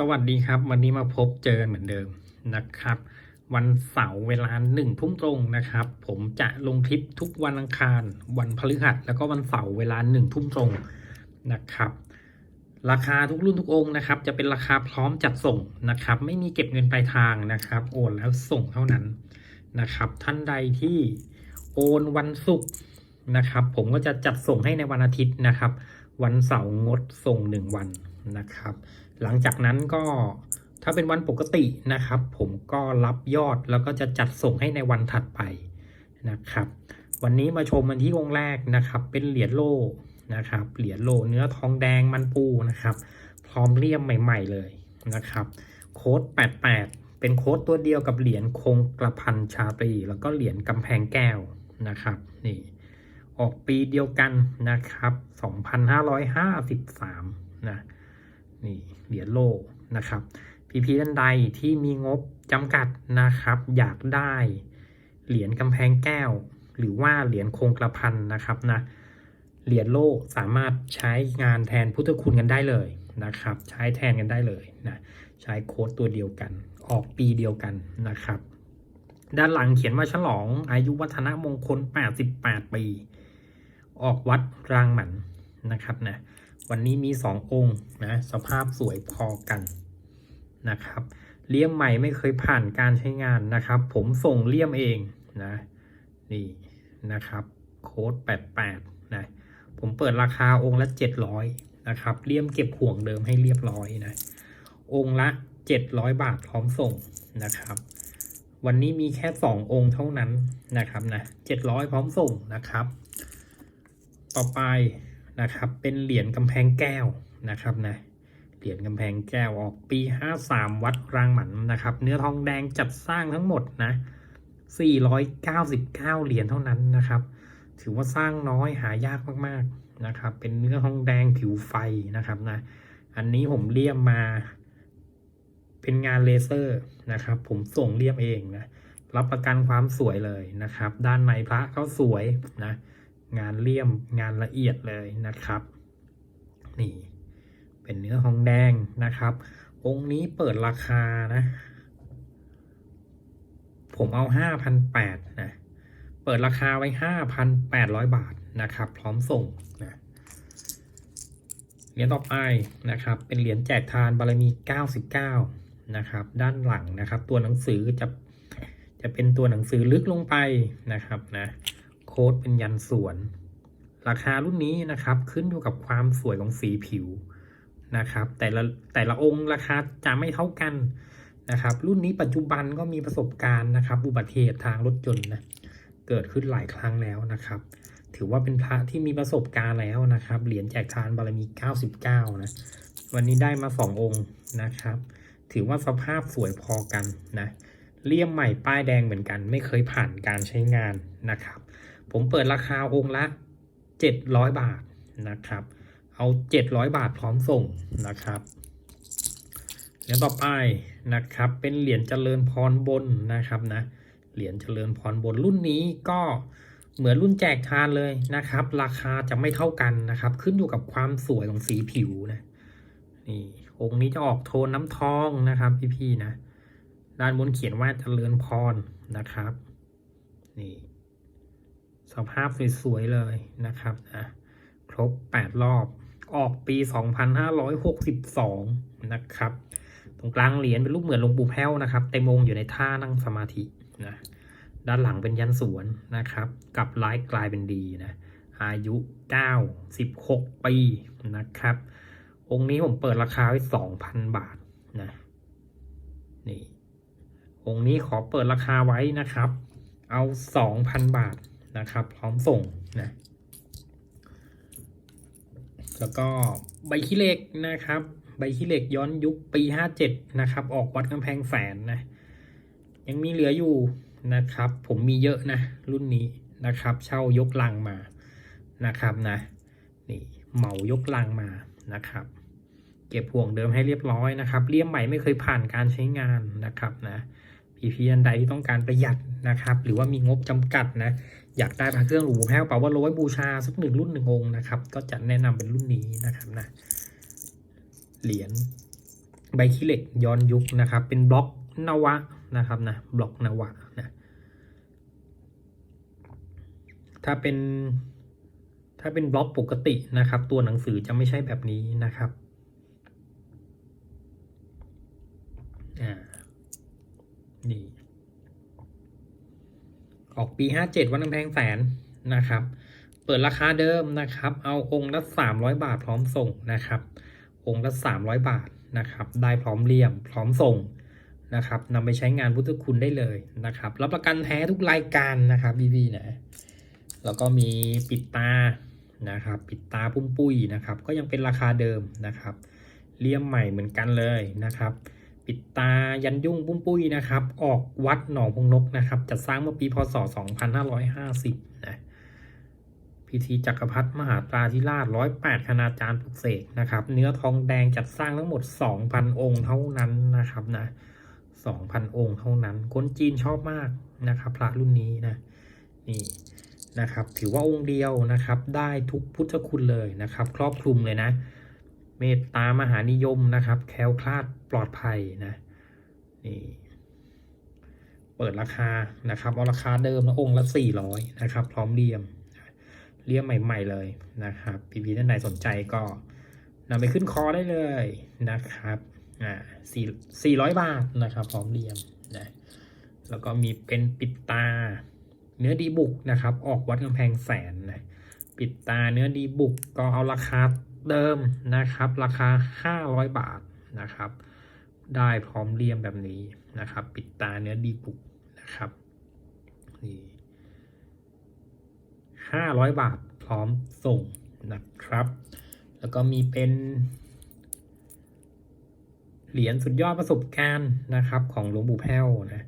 สวัสดีครับ วันนี้มาพบเจอกันเหมือนเดิมนะครับ วันเสาร์เวลาหนึ่งทุ่มตรงนะครับ ผมจะลงคลิปทุกวันอังคาร วันพฤหัสแล้วก็วันเสาร์เวลาหนึ่งทุ่มตรงนะครับ ราคาทุกรุ่นทุกองค์นะครับ จะเป็นราคาพร้อมจัดส่งนะครับ ไม่มีเก็บเงินปลายทางนะครับ โอนแล้วส่งเท่านั้นนะครับ ท่านใดที่โอนวันศุกร์นะครับ ผมก็จะจัดส่งให้ในวันอาทิตย์นะครับ วันเสาร์งดส่งหนึ่งวัน นะครับ หลังจากนั้นก็ถ้าเป็นวันปกตินะครับ ผมก็รับยอดแล้วก็จะจัดส่งให้ในวันถัดไปนะครับ วันนี้มาชมกันที่องค์แรกนะครับ เป็นเหรียญโลนะครับ เหรียญโลเนื้อทองแดงมันปูนะครับ พร้อมเลี่ยมใหม่ ๆเลยนะครับ โค้ด 88 เป็นโค้ดตัวเดียวกับเหรียญคงกระพันชาตรี แล้วก็เหรียญกำแพงแก้วนะครับนี่ออกปีเดียวกันนะครับ 2553 นะ นี่เหรียญโลนะครับพี่พีท่านใดที่มีงบจำกัดนะครับ อยากได้เหรียญกำแพงแก้ว หรือว่าเหรียญคงกระพันนะครับนะเหรียญโลสามารถใช้งานแทนพุทธคุณกันได้เลยนะครับ ใช้แทนกันได้เลยนะใช้โค้ดตัวเดียวกัน ออกปีเดียวกันนะครับ ด้านหลังเขียนว่าฉลองอายุวัฒนมงคล 88 ปี ออกวัดรางหมันนะครับนะ วันนี้มีสององค์นะสภาพสวยพอกันนะครับเลี่ยมใหม่ไม่เคยผ่านการใช้งานนะครับ ผมส่งเลี่ยมเองนะนี่นะครับโค้ด88นะผมเปิดราคาองค์ละ 700นะครับเลี่ยมเก็บห่วงเดิมให้เรียบร้อยนะองค์ละ 700 บาทพร้อมส่งนะครับ วันนี้มีแค่ 2 องค์เท่านั้นนะครับนะ700 พร้อมส่งนะครับ ต่อไป นะครับ เป็นเหรียญกำแพงแก้วนะครับนะเหรียญกำแพงแก้วออกปี 53 วัดรางหมันนะครับ เนื้อทองแดงจัดสร้างทั้งหมดนะ 499 เหรียญเท่านั้นนะครับ ถือว่าสร้างน้อยหายากมากๆนะครับ เป็นเนื้อทองแดงผิวไฟนะครับนะ อันนี้ผมเลี่ยมมา เป็นงานเลเซอร์นะครับ ผมส่งเลี่ยมเองนะ รับประกันความสวยเลยนะครับ ด้านในพระเขาสวยนะ งานเลี่ยมงานละเอียดเลยนะครับ นี่ เป็นเนื้อทองแดงนะครับ องค์นี้เปิดราคานะ ผมเอาห้าพันแปดนะ เปิดราคาไว้ห้าพันแปดร้อยบาทนะครับ พร้อมส่งนะเหรียญต่อไปนะครับ เป็นเหรียญแจกทานบารมีเก้าสิบเก้านะครับ ด้านหลังนะครับ ตัวหนังสือจะจะเป็นตัวหนังสือลึกลงไปนะครับนะ ค้ดเป็นยันส่วน ราคารุ่นนี้นะครับขึ้นอยู่กับความสวยของสีผิวนะครับ แต่ละแต่ละองค์ราคาจะไม่เท่ากันนะครับ รุ่นนี้ปัจจุบันก็มีประสบการณ์นะครับ อุบัติเหตุทางรถยนต์นะเกิดขึ้นหลายครั้งแล้วนะครับ ถือว่าเป็นพระที่มีประสบการณ์แล้วนะครับ เหรียญแจกทานบารมี 99 นะ วันนี้ได้มาสององค์นะครับ ถือว่าสภาพสวยพอกันนะเลี่ยมใหม่ป้ายแดงเหมือนกัน ไม่เคยผ่านการใช้งานนะครับ ผมเปิดราคาองค์ละ 700 บาทนะครับ เอา 700 บาทพร้อมส่งนะครับเหรียญต่อไปนะครับ เป็นเหรียญเจริญพรบนนะครับนะ เหรียญเจริญพรบนรุ่นนี้ก็เหมือนรุ่นแจกทานเลยนะครับ ราคาจะไม่เท่ากันนะครับ ขึ้นอยู่กับความสวยของสีผิวนะนี่องค์นี้จะออกโทนน้ำทองนะครับ พี่ๆนะ ด้านบนเขียนว่าเจริญพรนะครับ นี่ สภาพสวยๆเลยนะครับนะครบ 8 รอบออกปี 2562 นะครับ ตรงกลางเหรียญเป็นรูปเหมือนหลวงปู่แพ้วนะครับ เต็มองอยู่ในท่านั่งสมาธินะด้านหลังเป็นยันสวนนะครับกับร้ายกลายเป็นดีนะอายุ 9 16 ปีนะครับ องค์นี้ผมเปิดราคาไว้ 2,000 บาทนะนี่องค์นี้ขอเปิดราคาไว้นะครับ เอา 2,000 บาท นะครับ พร้อมส่งนะแล้วก็ใบขี้เหล็กนะครับ ใบขี้เหล็กย้อนยุคปี 57 นะครับ ออกวัดกำแพงแสนนะ ยังมีเหลืออยู่นะครับ ผมมีเยอะนะ รุ่นนี้นะครับ เช่ายกลังมานะครับนะนี่เหมายกลังมานะครับ เก็บห่วงเดิมให้เรียบร้อยนะครับเลี่ยมใหม่ไม่เคยผ่านการใช้งานนะครับนะพี่พี่อันใดที่ต้องการประหยัดนะครับ หรือว่ามีงบจำกัดนะ อยากได้พระเครื่องหรูแพ้วเป่าว่าโรยบูชาสักหนึ่งรุ่นหนึ่งองค์นะครับ ก็จะแนะนำเป็นรุ่นนี้นะครับนะเหรียญใบขี้เหล็กย้อนยุคนะครับ เป็นบล็อกนวะนะครับนะบล็อกนวะนะถ้าเป็นถ้าเป็นบล็อกปกตินะครับ ตัวหนังสือจะไม่ใช่แบบนี้นะครับอ่านี่ ออกปี 57 วันกำแพงแสนนะครับ เปิดราคาเดิมนะครับ เอาองค์ละ 300 บาทพร้อมส่งนะครับ องค์ละ 300 บาทนะครับ ได้พร้อมเลี่ยมพร้อมส่งนะครับนำไปใช้งานพุทธคุณได้เลยนะครับ รับประกันแท้ทุกรายการนะครับบีบีนะ แล้วก็มีปิดตานะครับ ปิดตาปุ้มปุ้ยนะครับ ก็ยังเป็นราคาเดิมนะครับ เลี่ยมใหม่เหมือนกันเลยนะครับ ปิดตายันยุ่งปุ้มปุ้ยนะครับ ออกวัดหนองพงนกนะครับ จัดสร้างเมื่อปีพศ 2550 นะพิธีจักรพรรดิมหาตราธิราช 108 คณาจารย์ปลุกเสกนะครับ เนื้อทองแดงจัดสร้างทั้งหมด 2,000 องค์เท่านั้นนะครับนะ2,000 องค์เท่านั้น คนจีนชอบมากนะครับ พระรุ่นนี้นะนี่นะครับ ถือว่าองค์เดียวนะครับ ได้ทุกพุทธคุณเลยนะครับ ครอบคลุมเลยนะ เมตตามหานิยมนะครับ แคล้วคลาดปลอดภัยนะนี่เปิดราคานะครับเอาราคาเดิมนะองค์ละ 400 นะครับ พร้อมเลี่ยมเลี่ยมใหม่ ๆ เลยนะครับพี่ๆท่านใดสนใจก็นำไปขึ้นคอได้เลยนะครับอ่าสี่สี่ร้อยบาทนะครับ พร้อมเลี่ยมนะแล้วก็มีเป็นปิดตา เนื้อดีบุกนะครับ ออกวัดกำแพงแสนนะปิดตาเนื้อดีบุกก็เอาราคา เดิมนะครับ ราคา 500 บาทนะครับ ได้พร้อมเลี่ยมแบบนี้นะครับ ปิดตาเนื้อดีบุกนะครับนี่500บาทพร้อมส่งนะครับ แล้วก็มีเป็น เหรียญสุดยอดประสบการณ์นะครับ ของหลวงปู่แพ้วนะ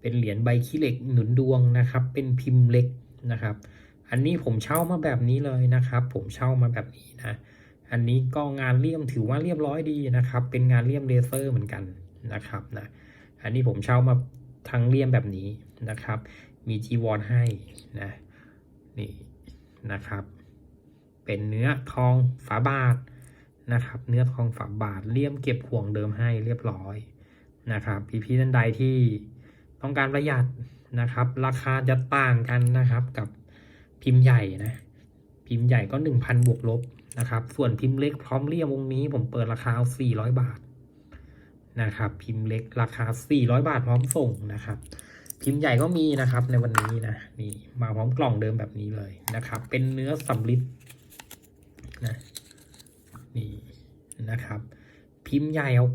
เป็นเหรียญใบขี้เหล็กหนุนดวงนะครับ เป็นพิมพ์เล็กนะครับ อันนี้ผมเช่ามาแบบนี้เลยนะครับ ผมเช่ามาแบบนี้นะ อันนี้ก็งานเลี่ยมถือว่าเรียบร้อยดีนะครับ เป็นงานเลี่ยมเลเซอร์เหมือนกันนะครับนะ อันนี้ผมเช่ามาทั้งเลี่ยมแบบนี้นะครับ มีจีวรให้นะนี่นะครับ เป็นเนื้อทองฝาบาทนะครับ เนื้อทองฝาบาทเลี่ยมเก็บห่วงเดิมให้เรียบร้อยนะครับพี่ๆท่านใดที่ต้องการประหยัดนะครับ ราคาจะต่างกันนะครับกับพิมพ์ใหญ่นะ พิมพ์ใหญ่ก็ 1,000 บวกลบ นะครับ ส่วนพิมพ์เล็กพร้อมเลี่ยมวงนี้ผมเปิดราคาเอา400 บาทนะครับ พิมพ์เล็กราคา 400 บาทพร้อมส่งนะครับ พิมพ์ใหญ่ก็มีนะครับในวันนี้นะนี่มาพร้อมกล่องเดิมแบบนี้เลยนะครับ เป็นเนื้อสำลิดนะนี่นะครับ พิมพ์ใหญ่เอา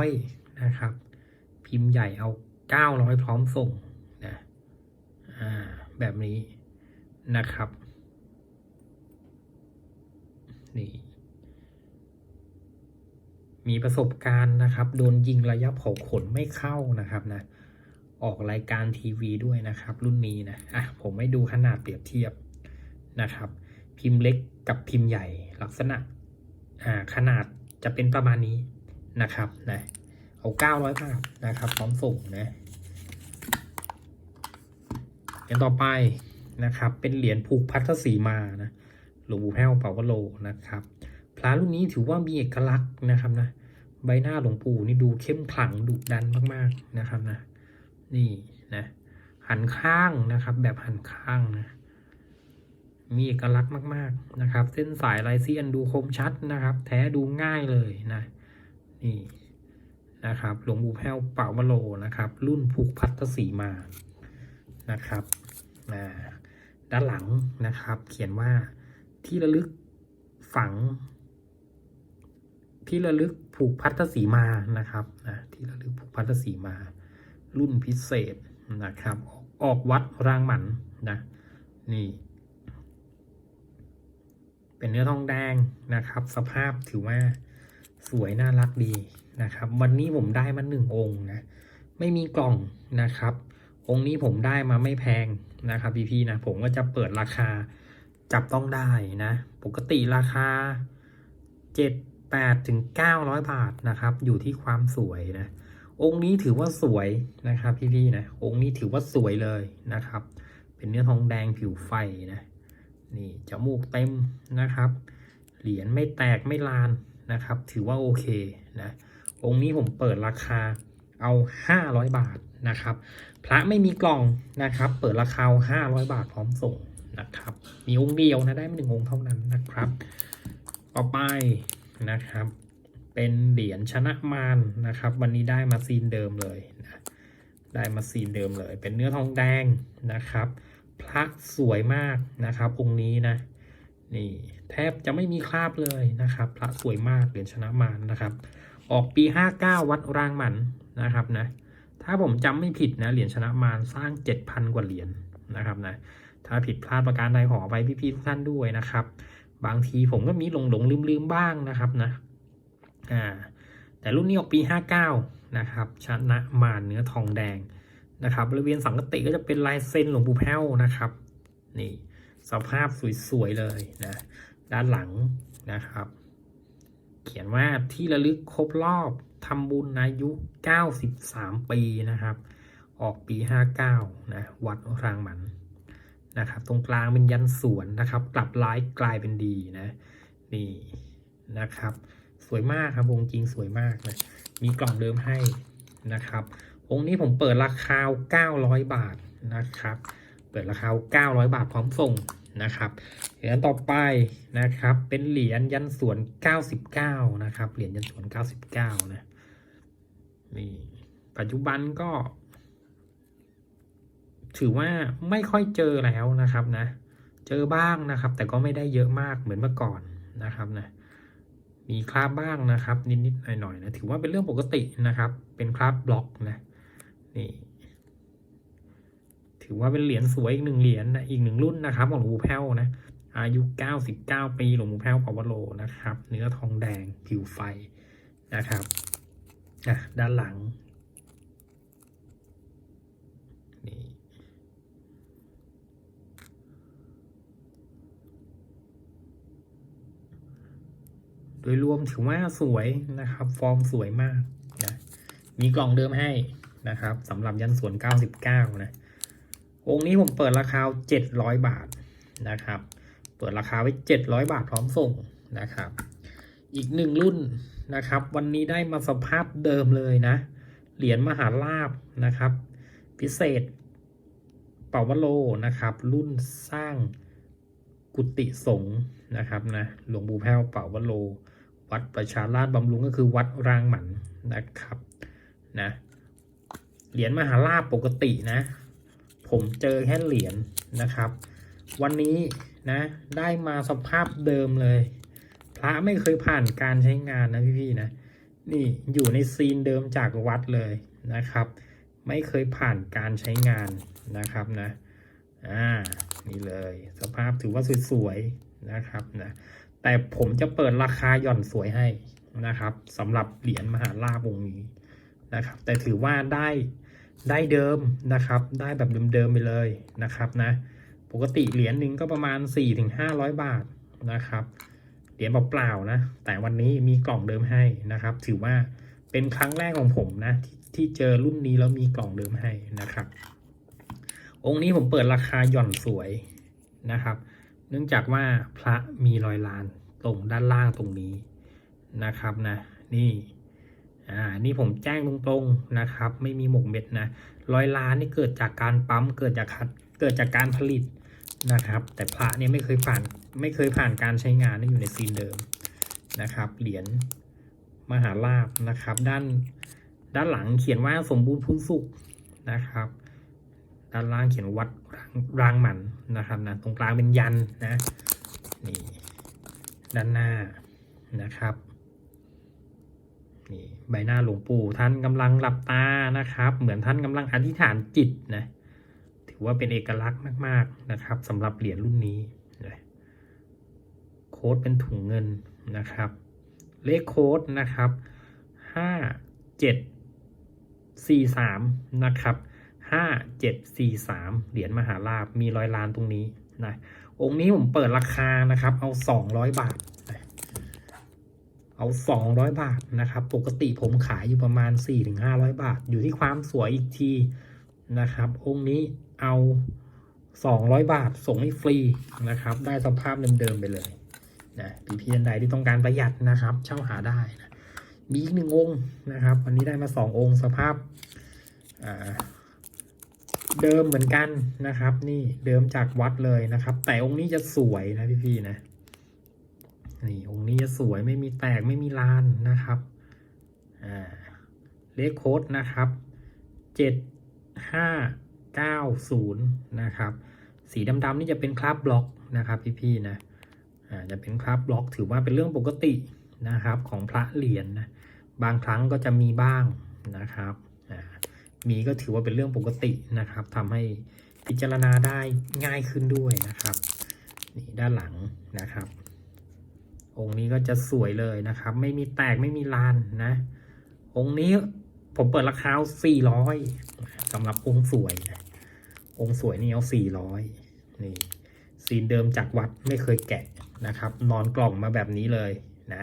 900 นะครับ พิมพ์ใหญ่เอา 900 พร้อมส่งนะอ่าแบบนี้นะครับ นี่มีประสบการณ์นะครับ โดนยิงระยะเผาขนไม่เข้านะครับนะ ออกรายการทีวีด้วยนะครับ รุ่นนี้นะอะผมให้ดูขนาดเปรียบเทียบนะครับ พิมพ์เล็กกับพิมพ์ใหญ่ลักษณะอ่าขนาดจะเป็นประมาณนี้นะครับนะเอา900บาทนะครับพร้อมส่งนะเหรียญต่อไปนะครับ เป็นเหรียญผูกพัทธสีมานะ หลวงปู่แพ้วเป่าวโลนะครับพระรุ่นนี้ถือว่ามีเอกลักษณ์นะครับนะใบหน้าหลวงปู่นี่ดูเข้มขลังดุดันมากๆนะครับนะนี่นะหันข้างนะครับ แบบหันข้างนะมีเอกลักษณ์มาก ๆนะครับ เส้นสายลายเสี้ยนดูคมชัดนะครับ แท้ดูง่ายเลยนะนี่นะครับหลวงปู่แพ้วเป่าวโลนะครับ รุ่นผูกพัทสีมานะครับด้านหลังนะครับ เขียนว่า ที่ระลึกฝัง ที่ระลึกผูกพัทธสีมานะครับนะที่ระลึกผูกพัทธสีมา รุ่นพิเศษนะครับออกออกวัดรางหมันนะนี่ เป็นเนื้อทองแดงนะครับ สภาพถือว่าสวยน่ารักดีนะครับ วันนี้ผมได้มาหนึ่งองค์นะไม่มีกล่องนะครับ องค์นี้ผมได้มาไม่แพงนะครับพี่ๆนะผมก็จะเปิดราคา จับต้องได้นะ ปกติราคาเจ็ดแปดถึงเก้าร้อยบาทนะครับ อยู่ที่ความสวยนะ องค์นี้ถือว่าสวยนะครับพี่ๆนะ องค์นี้ถือว่าสวยเลยนะครับ เป็นเนื้อทองแดงผิวไฟนะ นี่จมูกเต็มนะครับ เหรียญไม่แตกไม่ลานนะครับ ถือว่าโอเคนะ องค์นี้ผมเปิดราคาเอา 500 บาทนะครับ พระไม่มีกล่องนะครับ เปิดราคาเอา500 บาทพร้อมส่ง นะครับ มีองค์เดียวนะได้ไม่ถึงองค์เท่านั้นนะครับ ต่อไปนะครับ เป็นเหรียญชนะมารนะครับ วันนี้ได้มาซีนเดิมเลยนะได้มาซีนเดิมเลย เป็นเนื้อทองแดงนะครับ พระสวยมากนะครับองค์นี้นะนี่แทบจะไม่มีคราบเลยนะครับ พระสวยมากเหรียญชนะมารนะครับ ออกปี 59 วัดรางหมันนะครับนะถ้าผมจำไม่ผิดนะเหรียญชนะมารสร้าง 7,000 กว่าเหรียญนะครับนะ ถ้าผิดพลาดประการใดขอไปพี่ๆทุกท่านด้วยนะครับ บางทีผมก็มีหลงหลงลืมลืมบ้างนะครับนะอ่าแต่รุ่นนี้ออกปี 59 นะครับ ชนะมาเนื้อทองแดงนะครับบริเวณสังกติก็จะเป็นลายเซ็นหลวงปู่แพ้วนะครับ นี่สภาพสวยๆเลยนะด้านหลังนะครับ เขียนว่าที่ระลึกครบรอบทำบุญอายุ 93 ปีนะครับ ออกปี 59 นะ วัดรางหมัน นะครับ ตรงกลางเป็นยันสวนนะครับ กลับร้ายกลายเป็นดีนะ นี่นะครับ สวยมากครับวงจริงสวยมากนะมีกล่องเดิมให้นะครับองค์นี้ผมเปิดราคา 900 บาทนะครับ เปิดราคา 900 บาทพร้อมส่งนะครับ เหรียญต่อไปนะครับ เป็นเหรียญยันสวน 99 นะครับ เหรียญยันสวน 99 นะ นี่ ปัจจุบันก็ ถือว่าไม่ค่อยเจอแล้วนะครับนะ เจอบ้างนะครับ แต่ก็ไม่ได้เยอะมากเหมือนเมื่อก่อนนะครับนะ มีคราบบ้างนะครับ นิดๆหน่อยๆนะถือว่าเป็นเรื่องปกตินะครับ เป็นคราบบล็อกนะนี่ถือว่าเป็นเหรียญสวยอีกหนึ่งเหรียญนะอีกหนึ่งรุ่นนะครับของหลวงปู่แพ้วนะอายุ 99 ปีหลวงปู่แพ้วปาวโลนะครับ เนื้อทองแดงผิวไฟนะครับอะด้านหลังนี่ โดยรวมถือว่าสวยนะครับ ฟอร์มสวยมากนะมีกล่องเดิมให้นะครับสำหรับยันสวน 99 นะ องค์นี้ผมเปิดราคา 700 บาทนะครับ เปิดราคาไว้ 700 บาทพร้อมส่งนะครับ อีกหนึ่งรุ่นนะครับ วันนี้ได้มาสภาพเดิมเลยนะ เหรียญมหาลาบนะครับ พิเศษ เป่าวโลนะครับ รุ่นสร้างกุฏิสงฆ์นะครับนะหลวงปู่แพ้วเป่าวโล วัดประชาราชบำรุงก็คือวัดรางหมันนะครับนะเหรียญมหาลาบปกตินะ ผมเจอแค่เหรียญนะครับ วันนี้นะได้มาสภาพเดิมเลย พระไม่เคยผ่านการใช้งานนะพี่ๆนะนี่อยู่ในซีนเดิมจากวัดเลยนะครับ ไม่เคยผ่านการใช้งานนะครับนะอ่านี่เลย สภาพถือว่าสวยๆนะครับนะ แต่ผมจะเปิดราคาหย่อนสวยให้นะครับสำหรับเหรียญมหาลาภวงนี้นะครับ แต่ถือว่าได้ได้เดิมนะครับ ได้แบบเดิมๆไปเลยนะครับนะปกติเหรียญหนึ่งก็ประมาณ 4-500 บาทนะครับเหรียญเปล่าๆนะ แต่วันนี้มีกล่องเดิมให้นะครับ ถือว่าเป็นครั้งแรกของผมนะที่ที่เจอรุ่นนี้แล้วมีกล่องเดิมให้นะครับ องค์นี้ผมเปิดราคาหย่อนสวยนะครับ เนื่องจากว่าพระมีรอยลานตรงด้านล่างตรงนี้นะครับนะ นี่อ่านี่ผมแจ้งตรงๆนะครับ ไม่มีหมกเม็ดนะรอยลานนี่เกิดจากการปั๊มเกิดจากคัดเกิดจากการผลิตนะครับ แต่พระเนี่ยไม่เคยผ่านไม่เคยผ่านการใช้งานนี่อยู่ในซีนเดิมนะครับ เหรียญมหาลาบนะครับ ด้านด้านหลังเขียนว่าสมบูรณ์พุนสุขนะครับ ด้านล่างเขียนวัด รางหมันนะครับนะตรงกลางเป็นยันนะนี่ด้านหน้านะครับนี่ใบหน้าหลวงปู่ท่านกำลังหลับตานะครับ เหมือนท่านกำลังอธิษฐานจิตนะถือว่าเป็นเอกลักษณ์มากๆนะครับสำหรับเหรียญรุ่นนี้นะโค้ดเป็นถุงเงินนะครับ เลขโค้ดนะครับห้าเจ็ดสี่สามนะครับ ห้าเจ็ดสี่สามเหรียญมหาลาบมีรอยลานตรงนี้นะองค์นี้ผมเปิดราคานะครับ เอาสองร้อยบาทนะเอา200บาทนะครับ ปกติผมขายอยู่ประมาณ4-500บาท อยู่ที่ความสวยอีกทีนะครับ องค์นี้เอา200บาทส่งให้ฟรีนะครับ ได้สภาพเดิมๆไปเลยนะพี่พี่ท่านใดที่ต้องการประหยัดนะครับ เช่าหาได้นะมีอีกหนึ่งองค์นะครับ วันนี้ได้มาสององค์สภาพอ่า เดิมเหมือนกันนะครับ นี่เดิมจากวัดเลยนะครับ แต่องค์นี้จะสวยนะพี่ๆนะนี่องค์นี้จะสวยไม่มีแตกไม่มีลานนะครับอ่าเลขโค้ดนะครับเจ็ดห้าเก้าศูนย์นะครับ สีดำๆนี่จะเป็นคราบบล็อกนะครับ พี่ๆนะอ่าจะเป็นคราบบล็อกถือว่าเป็นเรื่องปกตินะครับ ของพระเหรียญนะบางครั้งก็จะมีบ้างนะครับ มีก็ถือว่าเป็นเรื่องปกตินะครับทำให้พิจารณาได้ง่ายขึ้นด้วยนะครับนี่ด้านหลังนะครับ องค์นี้ก็จะสวยเลยนะครับ ไม่มีแตกไม่มีลานนะ องค์นี้ผมเปิดราคา400สำหรับองค์สวยนะองค์สวยนี่เอา400นี่ซีนเดิมจากวัดไม่เคยแกะนะครับ นอนกล่องมาแบบนี้เลยนะ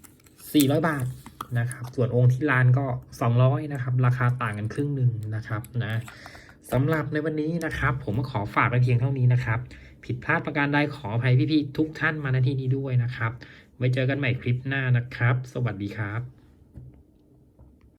400บาท นะครับ ส่วนองค์ที่ลานก็ 200นะครับ ราคาต่างกันครึ่งหนึ่งนะครับนะสำหรับในวันนี้นะครับ ผมขอฝากไปเพียงเท่านี้นะครับ ผิดพลาดประการใดขออภัยพี่ๆทุกท่านมาณที่นี้ด้วยนะครับไว้เจอกันใหม่คลิปหน้านะครับ สวัสดีครับ